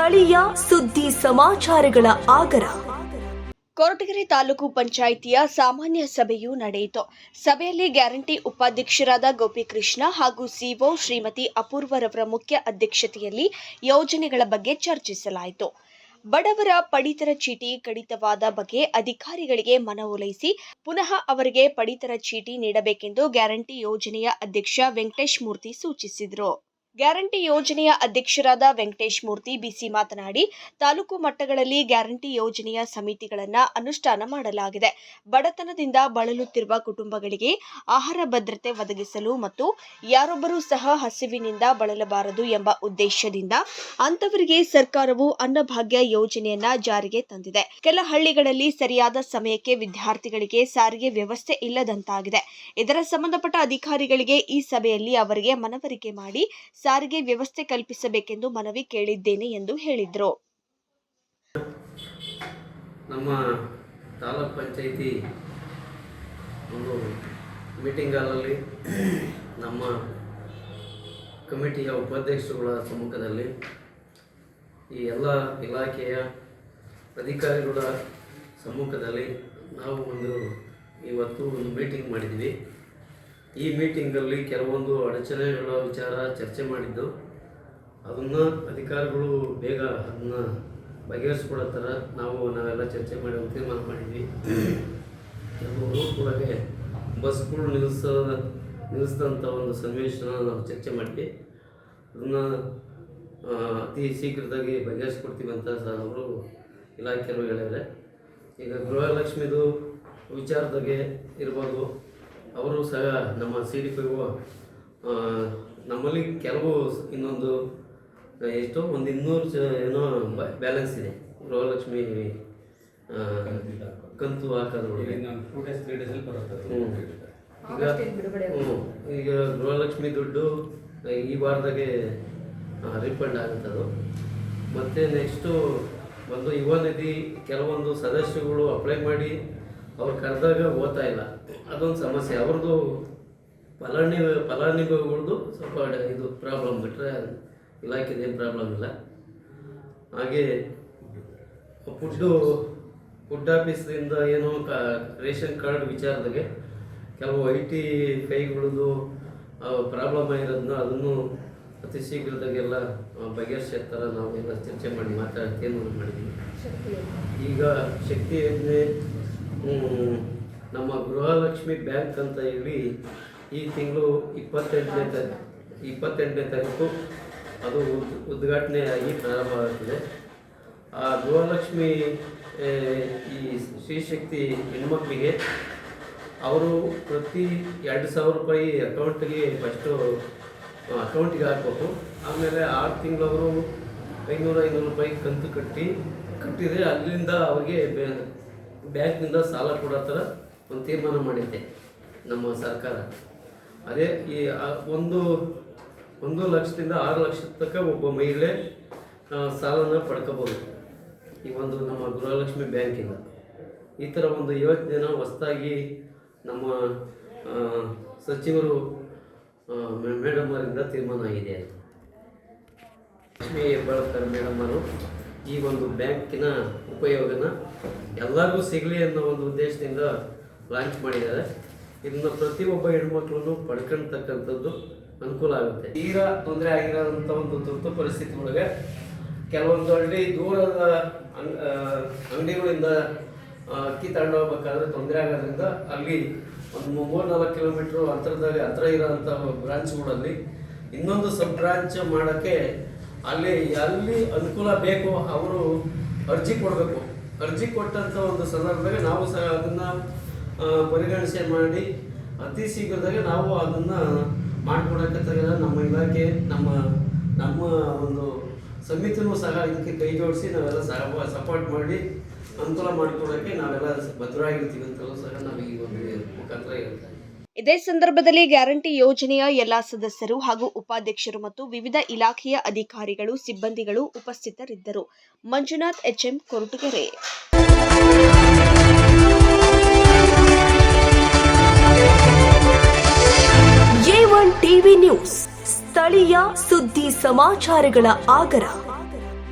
ಸ್ಥಳೀಯ ಸುದ್ದಿ ಸಮಾಚಾರಗಳ ಆಗರ. ಕೊರಟಗೆರೆ ತಾಲೂಕು ಪಂಚಾಯಿತಿಯ ಸಾಮಾನ್ಯ ಸಭೆಯು ನಡೆಯಿತು. ಸಭೆಯಲ್ಲಿ ಗ್ಯಾರಂಟಿ ಉಪಾಧ್ಯಕ್ಷರಾದ ಗೋಪಿಕೃಷ್ಣ ಹಾಗೂ ಸಿಒ ಶ್ರೀಮತಿ ಅಪೂರ್ವರವರ ಮುಖ್ಯ ಅಧ್ಯಕ್ಷತೆಯಲ್ಲಿ ಯೋಜನೆಗಳ ಬಗ್ಗೆ ಚರ್ಚಿಸಲಾಯಿತು. ಬಡವರ ಪಡಿತರ ಚೀಟಿ ಕಡಿತವಾದ ಬಗ್ಗೆ ಅಧಿಕಾರಿಗಳಿಗೆ ಮನವೊಲೈಸಿ ಪುನಃ ಅವರಿಗೆ ಪಡಿತರ ಚೀಟಿ ನೀಡಬೇಕೆಂದು ಗ್ಯಾರಂಟಿ ಯೋಜನೆಯ ಅಧ್ಯಕ್ಷ ವೆಂಕಟೇಶ್ ಮೂರ್ತಿ ಸೂಚಿಸಿದರು. ಗ್ಯಾರಂಟಿ ಯೋಜನೆಯ ಅಧ್ಯಕ್ಷರಾದ ವೆಂಕಟೇಶ್ ಮೂರ್ತಿ ಬಿಸಿ ಮಾತನಾಡಿ, ತಾಲೂಕು ಮಟ್ಟಗಳಲ್ಲಿ ಗ್ಯಾರಂಟಿ ಯೋಜನೆಯ ಸಮಿತಿಗಳನ್ನು ಅನುಷ್ಠಾನ ಮಾಡಲಾಗಿದೆ. ಬಡತನದಿಂದ ಬಳಲುತ್ತಿರುವ ಕುಟುಂಬಗಳಿಗೆ ಆಹಾರ ಭದ್ರತೆ ಒದಗಿಸಲು ಮತ್ತು ಯಾರೊಬ್ಬರೂ ಸಹ ಹಸಿವಿನಿಂದ ಬಳಲಬಾರದು ಎಂಬ ಉದ್ದೇಶದಿಂದ ಅಂತವರಿಗೆ ಸರ್ಕಾರವು ಅನ್ನಭಾಗ್ಯ ಯೋಜನೆಯನ್ನ ಜಾರಿಗೆ ತಂದಿದೆ. ಕೆಲ ಹಳ್ಳಿಗಳಲ್ಲಿ ಸರಿಯಾದ ಸಮಯಕ್ಕೆ ವಿದ್ಯಾರ್ಥಿಗಳಿಗೆ ಸಾರಿಗೆ ವ್ಯವಸ್ಥೆ ಇಲ್ಲದಂತಾಗಿದೆ. ಇದರ ಸಂಬಂಧಪಟ್ಟ ಅಧಿಕಾರಿಗಳಿಗೆ ಈ ಸಭೆಯಲ್ಲಿ ಅವರಿಗೆ ಮನವರಿಕೆ ಮಾಡಿ ಸಾರಿಗೆ ವ್ಯವಸ್ಥೆ ಕಲ್ಪಿಸಬೇಕೆಂದು ಮನವಿ ಕೇಳಿದ್ದೇನೆ ಎಂದು ಹೇಳಿದರು. ನಮ್ಮ ತಾಲೂಕ್ ಪಂಚಾಯಿತಿ ಒಂದು ಮೀಟಿಂಗ್ ಹಾಲಲ್ಲಿ ನಮ್ಮ ಕಮಿಟಿಯ ಉಪಾಧ್ಯಕ್ಷರುಗಳ ಸಮ್ಮುಖದಲ್ಲಿ ಈ ಎಲ್ಲ ಇಲಾಖೆಯ ಅಧಿಕಾರಿಗಳ ಸಮ್ಮುಖದಲ್ಲಿ ನಾವು ಒಂದು ಇವತ್ತು ಒಂದು ಮೀಟಿಂಗ್ ಮಾಡಿದ್ವಿ. ಈ ಮೀಟಿಂಗಲ್ಲಿ ಕೆಲವೊಂದು ಅಡಚಣೆಗಳ ವಿಚಾರ ಚರ್ಚೆ ಮಾಡಿದ್ದು, ಅದನ್ನು ಅಧಿಕಾರಿಗಳು ಬೇಗ ಅದನ್ನು ಬಗೆಹರಿಸ್ಕೊಡೋ ಥರ ನಾವು ನಾವೆಲ್ಲ ಚರ್ಚೆ ಮಾಡಿ ತೀರ್ಮಾನ ಮಾಡಿದ್ವಿ. ಕೆಲವರು ಕೂಡ ಬಸ್ಗಳು ನಿಲ್ಲಿಸ ನಿಲ್ಲಿಸಿದಂಥ ಒಂದು ಸನ್ನಿವೇಶನ ನಾವು ಚರ್ಚೆ ಮಾಡಿದ್ವಿ. ಅದನ್ನು ಅತಿ ಶೀಘ್ರದಾಗಿ ಬಗೆಹರಿಸ್ಕೊಡ್ತೀವಿ ಅಂತ ಸಹ ಅವರು ಇಲಾಖೆಯವರು ಹೇಳಿದ್ದಾರೆ. ಈಗ ಗೃಹಲಕ್ಷ್ಮಿದು ವಿಚಾರದಾಗೆ ಇರ್ಬೋದು. ಅವರು ಸಹ ನಮ್ಮ ಸಿ ಡಿ ಪಿ ನಮ್ಮಲ್ಲಿ ಕೆಲವು ಇನ್ನೊಂದು ಎಷ್ಟೋ ಒಂದು ಇನ್ನೂರು ಚ ಏನೋ ಬ್ಯಾಲೆನ್ಸ್ ಇದೆ. ಗೃಹಲಕ್ಷ್ಮಿ ಕಂತು ಈಗ ಹ್ಞೂ ಈಗ ಗೃಹಲಕ್ಷ್ಮಿ ದುಡ್ಡು ಈ ವಾರದಾಗೆ ರೀಫಂಡ್ ಆಗುತ್ತದು. ಮತ್ತು ನೆಕ್ಸ್ಟು ಒಂದು ಯುವ ನಿಧಿ ಕೆಲವೊಂದು ಸದಸ್ಯಗಳು ಅಪ್ಲೈ ಮಾಡಿ ಅವ್ರು ಕರೆದಾಗ ಓದ್ತಾ ಇಲ್ಲ. ಅದೊಂದು ಸಮಸ್ಯೆ. ಅವ್ರದ್ದು ಫಲಾನಿ, ಫಲಾನುಭವಿಗಳ್ದು ಸ್ವಲ್ಪ ಇದು ಪ್ರಾಬ್ಲಮ್ ಬಿಟ್ಟರೆ ಇಲಾಖೆದೇನು ಪ್ರಾಬ್ಲಮ್ ಇಲ್ಲ. ಹಾಗೆ ಫುಡ್ಡು, ಫುಡ್ ಆಫೀಸಿಂದ ಏನೋ ಕ, ರೇಷನ್ ಕಾರ್ಡ್ ವಿಚಾರದಾಗೆ ಕೆಲವು ಐ ಟಿ ಕೈಗಳದ್ದು ಪ್ರಾಬ್ಲಮ್ ಆಗಿರೋದನ್ನ ಅದನ್ನು ಅತಿ ಶೀಘ್ರದಾಗೆಲ್ಲ ಬಗೆಹರಿಸ್ತಾರೆ ಬಗೆಹರಿಸೋ ಥರ ನಾವು ಎಲ್ಲ ಚರ್ಚೆ ಮಾಡಿ ಮಾತಾಡ್ತೀನಿ ಮಾಡಿದ್ವಿ ಮಾಡಿದ್ದೀವಿ ಈಗ ಶಕ್ತಿ ಯೋಜನೆ ನಮ್ಮ ಗೃಹಲಕ್ಷ್ಮಿ ಬ್ಯಾಂಕ್ ಅಂತ ಹೇಳಿ ಈ ತಿಂಗಳು ಇಪ್ಪತ್ತೆಂಟನೇ ತಾರೀಕು ಇಪ್ಪತ್ತೆಂಟನೇ ತಾರೀಕು ಅದು ಉದ್, ಉದ್ಘಾಟನೆ ಆಗಿ ಪ್ರಾರಂಭ ಆಗ್ತದೆ. ಆ ಗೃಹಲಕ್ಷ್ಮಿ ಈ ಸ್ತ್ರೀಶಕ್ತಿ ಹೆಣ್ಮಕ್ಳಿಗೆ ಅವರು ಪ್ರತಿ ಎರಡು ಸಾವಿರ ರೂಪಾಯಿ ಅಕೌಂಟಿಗೆ ಫಸ್ಟು ಅಕೌಂಟಿಗೆ ಹಾಕಬೇಕು. ಆಮೇಲೆ ಆರು ತಿಂಗಳವರು ಐನೂರು ಐನೂರು ರೂಪಾಯಿ ಕಂತು ಕಟ್ಟಿ, ಕಟ್ಟಿದರೆ ಅಲ್ಲಿಂದ ಅವ್ರಿಗೆ ಬ್ಯಾಂಕ್ನಿಂದ ಸಾಲ ಕೊಡೋ ಥರ ಒಂದು ತೀರ್ಮಾನ ಮಾಡಿದ್ದೆ ನಮ್ಮ ಸರ್ಕಾರ. ಅದೇ ಈ ಒಂದು ಒಂದು ಲಕ್ಷದಿಂದ ಆರು ಲಕ್ಷದ ತನಕ ಒಬ್ಬ ಮಹಿಳೆ ಸಾಲನ ಪಡ್ಕೋಬೋದು. ಈ ಒಂದು ನಮ್ಮ ಗೃಹಲಕ್ಷ್ಮಿ ಬ್ಯಾಂಕಿಂದ. ಈ ಥರ ಒಂದು ಯೋಜನೆನ ಹೊಸದಾಗಿ ನಮ್ಮ ಸಚಿವರು ಮೇಡಮ್ ಅವರಿಂದ ತೀರ್ಮಾನ ಆಗಿದೆ. ಲಕ್ಷ್ಮೀ ಹೆಬ್ಬಾಳ್ಕರ್ ಮೇಡಮ್ ಅವರು. ಈ ಒಂದು ಬ್ಯಾಂಕಿನ ಉಪಯೋಗನ ಎಲ್ಲರಿಗೂ ಸಿಗಲಿ ಅನ್ನೋ ಒಂದು ಉದ್ದೇಶದಿಂದ ಲಾಂಚ್ ಮಾಡಿದ್ದಾರೆ. ಇದನ್ನ ಪ್ರತಿಯೊಬ್ಬ ಹೆಣ್ಮಕ್ಳು ಪಡ್ಕೊಳ್ತಕ್ಕಂಥದ್ದು ಅನುಕೂಲ ಆಗುತ್ತೆ. ತೀರಾ ತೊಂದರೆ ಆಗಿರೋಂಥ ಒಂದು ತುರ್ತು ಪರಿಸ್ಥಿತಿ ಒಳಗೆ ಕೆಲವೊಂದು ಹಳ್ಳಿ ದೂರದ ಅಂಗ್- ಅಂಗಡಿಗಳಿಂದ ಅಕ್ಕಿ ತಗೊಂಡು ಹೋಗ್ಬೇಕಾದ್ರೆ ತೊಂದರೆ ಆಗೋದ್ರಿಂದ ಅಲ್ಲಿ ಒಂದು ಮೂರು ನಾಲ್ಕು ಕಿಲೋಮೀಟ್ರ್ ಅಂತರದಾಗ ಹತ್ರ ಇರೋಂಥ ಬ್ರಾಂಚ್ಗಳಲ್ಲಿ ಇನ್ನೊಂದು ಸಬ್ ಬ್ರಾಂಚ್ ಮಾಡೋಕ್ಕೆ ಅಲ್ಲಿ ಎಲ್ಲಿ ಅನುಕೂಲ ಬೇಕು ಅವರು ಅರ್ಜಿ ಕೊಡಬೇಕು ಅರ್ಜಿ ಕೊಟ್ಟಂಥ ಒಂದು ಸಂದರ್ಭದಾಗ ನಾವು ಸಹ ಅದನ್ನು ಪರಿಗಣಿಸಿ ಮಾಡಿ ಅತಿ ಶೀಘ್ರದಾಗ ನಾವು ಅದನ್ನು ಮಾಡಿಕೊಡಕ್ಕೆ ನಮ್ಮ ಇಲಾಖೆ, ನಮ್ಮ ನಮ್ಮ ಒಂದು ಸಮಿತಿನೂ ಸಹ ಇದಕ್ಕೆ ಕೈ ಜೋಡಿಸಿ ನಾವೆಲ್ಲ ಸಪೋರ್ಟ್ ಮಾಡಿ ಅನುಕೂಲ ಮಾಡಿಕೊಡೋಕ್ಕೆ ನಾವೆಲ್ಲ ಭದ್ರವಾಗಿರ್ತೀವಿ ಅಂತಲೂ ಸಹ ನಮಗೆ ಈ ಒಂದು ಮುಖಾಂತರ ಇದ್ದೀವಿ. ಇದೇ ಸಂದರ್ಭದಲ್ಲಿ ಗ್ಯಾರಂಟಿ ಯೋಜನೆಯ ಎಲ್ಲಾ ಸದಸ್ಯರು ಹಾಗೂ ಉಪಾಧ್ಯಕ್ಷರು ಮತ್ತು ವಿವಿಧ ಇಲಾಖೆಯ ಅಧಿಕಾರಿಗಳು, ಸಿಬ್ಬಂದಿಗಳು ಉಪಸ್ಥಿತರಿದ್ದರು. Manjunath, HM Koratagere. TV news, ಸ್ಥಳೀಯ ಸುದ್ದಿ ಸಮಾಚಾರಗಳ ಆಗರ.